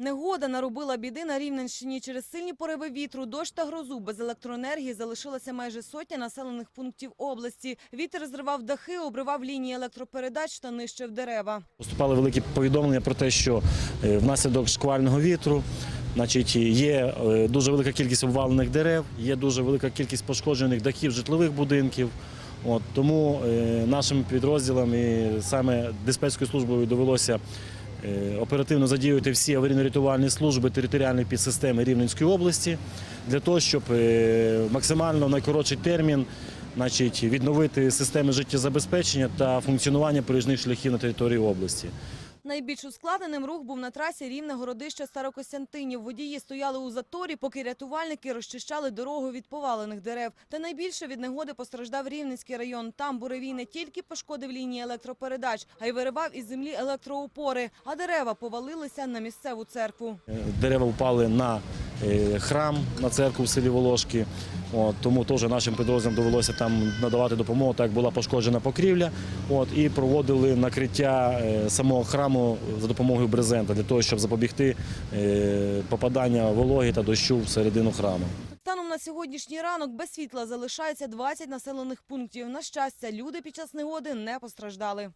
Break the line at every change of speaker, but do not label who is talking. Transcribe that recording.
Негода наробила біди на Рівненщині. Через сильні пориви вітру, дощ та грозу без електроенергії залишилася майже сотня населених пунктів області. Вітер зривав дахи, обривав лінії електропередач та нищив дерева.
Поступали великі повідомлення про те, що е, внаслідок шквального вітру значить, є е, дуже велика кількість обвалених дерев, є дуже велика кількість пошкоджених дахів житлових будинків. От, тому е, нашим підрозділам і саме диспетчерською службою довелося оперативно задіювати всі аварійно-рятувальні служби територіальної підсистеми Рівненської області для того, щоб е, максимально в найкоротший термін значить, відновити системи життєзабезпечення та функціонування проїзних шляхів на території області.
Найбільш ускладненим рух був на трасі рівне городище Старокостянтинів. Водії стояли у заторі, поки рятувальники розчищали дорогу від повалених дерев. Та найбільше від негоди постраждав Рівненський район. Там буревій не тільки пошкодив лінії електропередач, а й виривав із землі електроопори. А дерева повалилися на місцеву церкву.
Дерева впали на храм, на церкву в селі Волошки. От, тому теж нашим підрозділам довелося там надавати допомогу, так була пошкоджена покрівля. От, і проводили накриття е, самого храму за допомогою брезента для того, щоб запобігти е, попадання вологи та дощу всередину храму.
Станом на сьогоднішній ранок без світла залишається 20 населених пунктів. На щастя, люди під час негоди не постраждали.